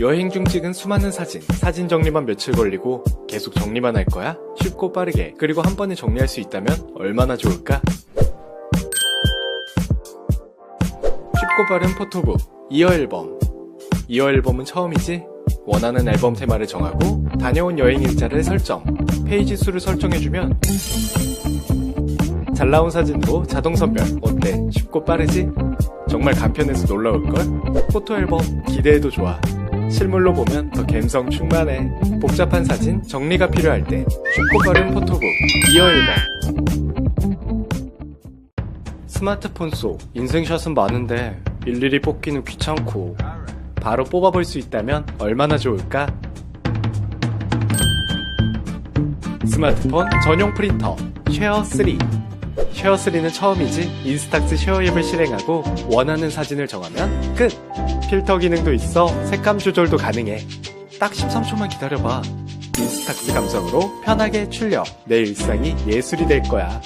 여행 중 찍은 수많은 사진, 사진 정리만 며칠 걸리고 계속 정리만 할 거야? 쉽고 빠르게, 그리고 한 번에 정리할 수 있다면 얼마나 좋을까? 쉽고 빠른 포토북, 이어 앨범. 이어 앨범은 처음이지? 원하는 앨범 테마를 정하고 다녀온 여행 일자를 설정, 페이지 수를 설정해주면 잘 나온 사진으로 자동 선별. 어때? 쉽고 빠르지? 정말 간편해서 놀라울걸? 포토 앨범 기대해도 좋아. 실물로 보면 더 감성 충만해. 복잡한 사진 정리가 필요할 때 쉽고 빠른 포토북 이어 앨범. 스마트폰 속 인생샷은 많은데 일일이 뽑기는 귀찮고 바로 뽑아볼 수 있다면 얼마나 좋을까? 스마트폰 전용 프린터 쉐어3 쉐어3는 처음이지 인스탁스 쉐어 앱을 실행하고 원하는 사진을 정하면 끝! 필터 기능도 있어 색감 조절도 가능해. 딱 13초만 기다려봐. 인스탁스 감성으로 편하게 출력. 내 일상이 예술이 될 거야.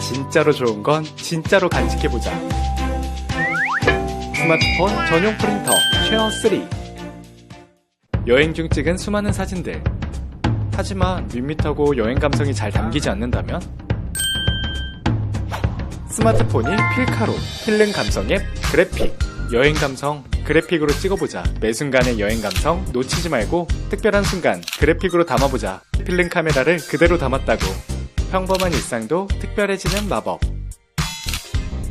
진짜로 좋은 건 진짜로 간직해보자. 스마트폰 전용 프린터 쉐어3 여행 중 찍은 수많은 사진들. 하지만 밋밋하고 여행 감성이 잘 담기지 않는다면? 스마트폰이 필카로 필름 감성 앱 그래픽 여행 감성 그래픽으로 찍어보자. 매 순간의 여행 감성 놓치지 말고 특별한 순간 그래픽으로 담아보자. 필름 카메라를 그대로 담았다고. 평범한 일상도 특별해지는 마법.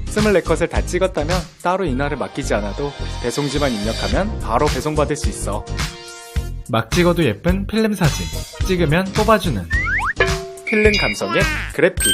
24컷을 다 찍었다면 따로 이날을 맡기지 않아도 배송지만 입력하면 바로 배송받을 수 있어. 막 찍어도 예쁜 필름 사진. 찍으면 뽑아주는. 필름 감성의 그래픽